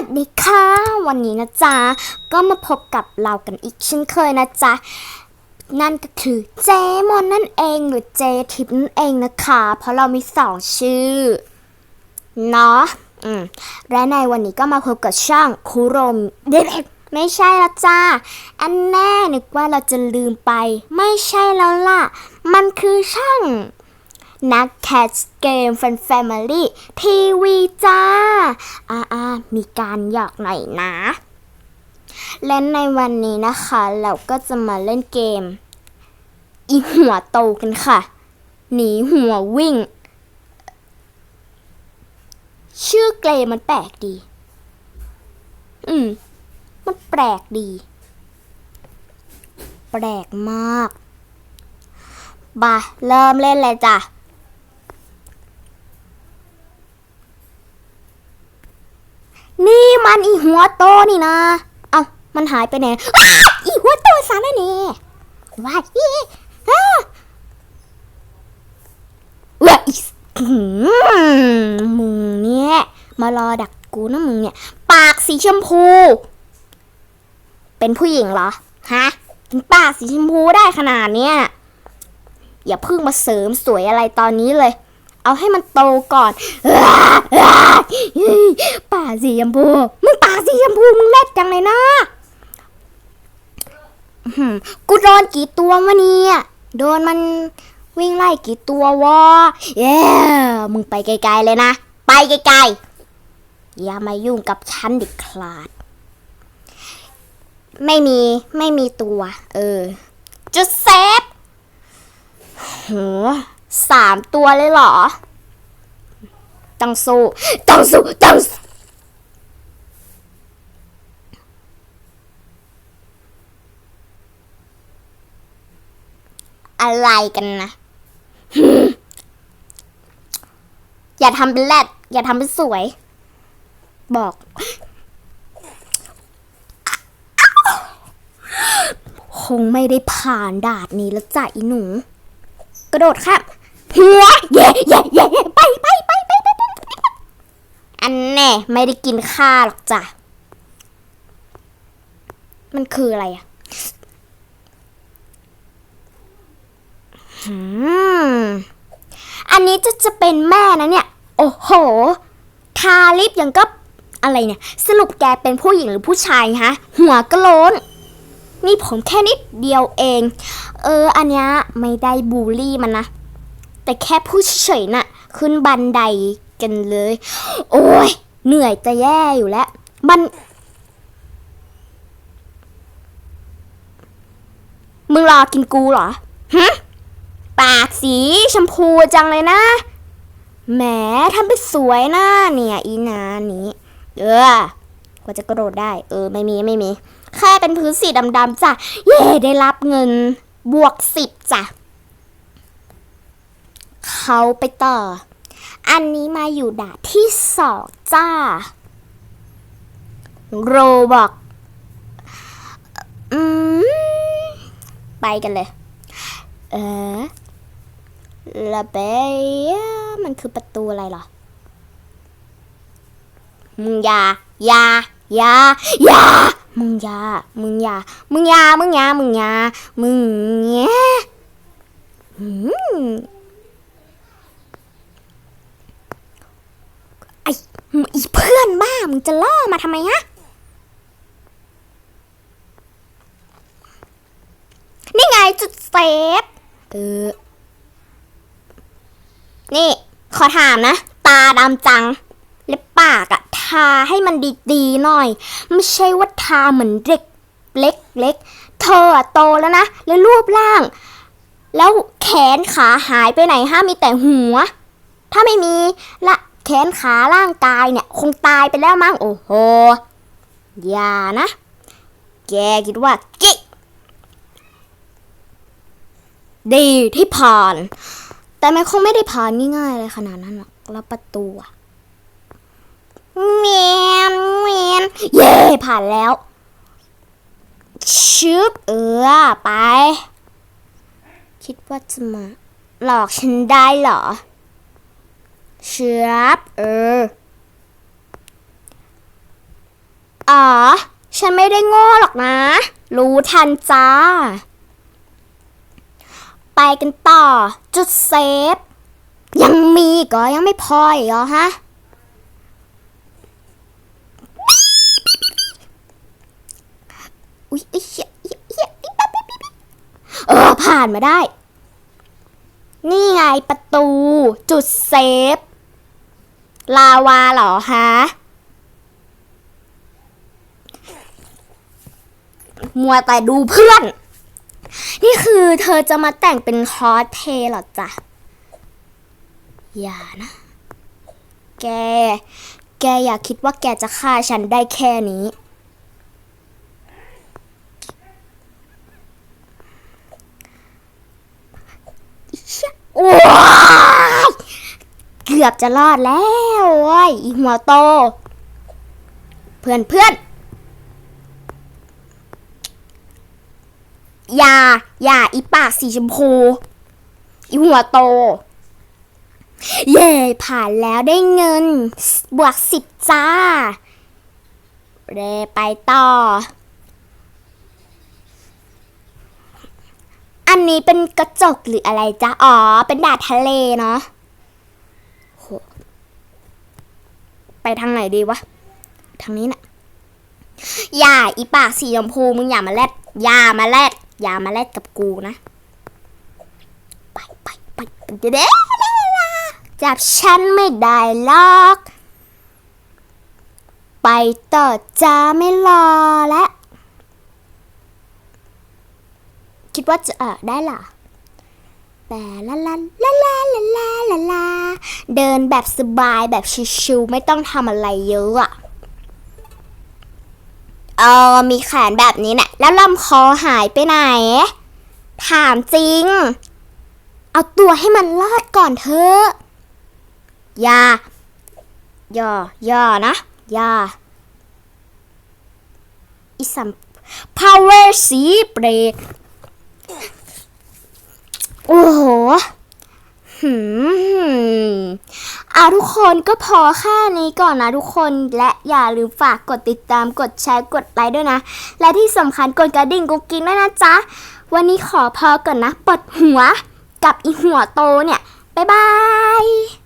วัสดีค่ะ วันนี้นะจ๊ะ ก็มาพบกับเรากันอีกเช่นเคยนะจ๊ะ นั่นก็คือเจมอนนั่นเองหรือเจทิปนั่นเองนะคะ เพราะเรามีสองชื่อ เนาะอืมและในวันนี้ก็มาพบกับช่างคุโรมเด็ดไม่ใช่ละจ้า อันแน่นึกว่าเราจะลืมไป ไม่ใช่แล้วล่ะ มันคือช่าง นักแคสเกมแฟนแฟมิลี่ทีวีจ้า อ่า มีการหยอกหน่อยนะ และในวันนี้นะคะ เราก็จะมาเล่นเกม อีหัวโตกันค่ะ หนีหัววิ่ง ชื่อเกมมันแปลกดี อืม มันแปลกดี แปลกมากบาเริ่มเล่นเลยจ้ะันอีหัวโตนี่นะ เอ้ามันหายไปไหนอ,อีหัวโตสารเน่ว่าอีฮ่าว่าอีสอื้อหือมึงเนี่ยมารอดักกูนะมึงเนี่ย ปากสีชมพู เป็นผู้หญิงเหรอ ฮะถึงปากสีชมพูได้ขนาดเนี้ยอย่าเพิ่งมาเสริมสวยอะไรตอนนี้เลย เอาให้มันโตก่อนอ้าสีชมพูมึงป่าสีชมพูมึงเล็ดจังเลยนะอื้อหือกูโดนกี่ตัววะเนี่ยโดนมันวิ่งไล่กี่ตัววะเย้มึงไปไกลๆเลยนะ ไปไกลๆ อย่ามายุ่งกับฉันด็ดขาด ไม่มีไม่มีตัว เออ จะเซฟโห สามตัวเลยเหรอ ต้องสู้ต้องสู้ต้องสูอะไรกันนะ อย่าทำเป็นแรดอย่าทำเป็นสวย บอก คงไม่ได้ผ่านด่านนี้แล้วจ้ะอีหนู กระโดดข้าม หัวเย่เย่เย่เย่ไปไปไปไปไปไปอันแน่ไม่ได้กินข้าหรอกจ้ะ มันคืออะไรอะหืมอันนี้จะจะเป็นแม่นะเนี่ย โอ้โห ทาลิปยังก็อะไรเนี่ย สรุปแกเป็นผู้หญิงหรือผู้ชายฮะ หัวกะโลนนี่ผมแค่นิดเดียวเอง เออ อันเนี้ยไม่ได้บูลลี่มันนะ แต่แค่พูดเฉยๆน่ะ ขึ้นบันไดกันเลย โอ้ยเหนื่อยจะแย่อยู่แล้ว มัน มึงรอกินกูเหรอฮะปากสีชมพูจังเลยนะ แหมทำเป็นสวยหนะเนี่ย อีนานี้ เออกว่าจะกระโดดได้ เออ ไม่มีไม่มี แค่เป็นพื้นสีดำๆจ้ะ เย่ได้รับเงิน บวกสิบจ้ะ เขาไปต่อ อันนี้มาอยู่ด่าที่สองจ้า โรบอกอืม ไปกันเลย เออละเบยมันคือประตูอะไรหรอมึงอยาอยาอยาอยามึงอยามึงอยามึงอยามึงอยามึงอยามึงแง่อืมไอ้อีเพื่อนบ้ามึงจะล่อมาทำไมฮะ นี่ไงจุดเซฟเออ นี่ ขอถามนะ ตาดำจังและปากอะทาให้มันดีๆหน่อย ไม่ใช่ว่าทาเหมือนเด็ก เล็กเล็กๆเธออะโตแล้วนะ แล้วรูปร่าง แล้วแขนขาหายไปไหนห้ามีแต่หัว ถ้าไม่มีละ แขนขาร่างกายเนี่ย คงตายไปแล้วมั้งโอ้โหอย่านะ แกคิดว่ากิ๊กดีที่ผ่าน แต่มันคงไม่ได้ผ่านง่ายๆเลยขนาดนั้นหรอกแล้วประตูอะเมียนเมียนเย่ผ่านแล้วชึบเออไป คิดว่าจะมา หลอกฉันได้เหรอ ชึบเออฉันไม่ได้โง่หรอกนะ รู้ทันจ้า ไปกันต่อ จุดเซฟ ยังมีก็ยังไม่พออีกเหรอฮะ อุ๊ยเอ้ยเหี้ยเหี้ยเหี้ยเออ ผ่านมาได้ นี่ไงประตู จุดเซฟ ลาวาเหรอฮะมัวแต่ดูเพื่อน นี่คือเธอจะมาแต่งเป็นคอสเพย์เหรอจ๊ะ อย่านะ แก แกอย่าคิดว่าแกจะฆ่าฉันได้แค่นี้ โอ้ยเกือบจะรอดแล้วโอ้ยอีหัวโต เพื่อนเพื่อนอย่าอย่าอีปากสีชมพู อีหัวโต เย่ผ่านแล้วได้เงิน บวกสิบจ้า เรไปต่อ อันนี้เป็นกระจกหรืออะไรจ๊ะอ๋อ เป็นดาดทะเลเนาะโหไป ทางไหนดีวะ ทางนี้น่ะอย่าอีปากสีชมพูมึงอย่ามาแลดอย่ามาแลดอย่ามาแลดกับกูนะ ไปไปไปเด้เด้จับฉันไม่ได้หรอก ไปต่อจ้าไม่รอแล้วคิดว่าจะเออได้ล่ะ แต่ละละละละละละละละเดินแบบสบายแบบชิวๆไม่ต้องทำอะไรเยอะอะเออมีแขนแบบนี้เนี่ยแล้วลำคอหายไปไหน ถามจริง เอาตัวให้มันรอดก่อนเถอะอย่าย่อย่านะอย่าอีสัม power สีเบรก โอ้โหหืมเอาทุกคนก็พอแค่นี้ก่อนนะทุกคนและอย่าลืมฝากกดติดตามกดแชร์กดไลค์ด้วยนะ และที่สำคัญกดกระดิ่งกุ๊กกิ๊งด้วยนะจ๊ะ วันนี้ขอพอก่อนนะปดหัวกับอีหัวโตเนี่ย บ๊ายบาย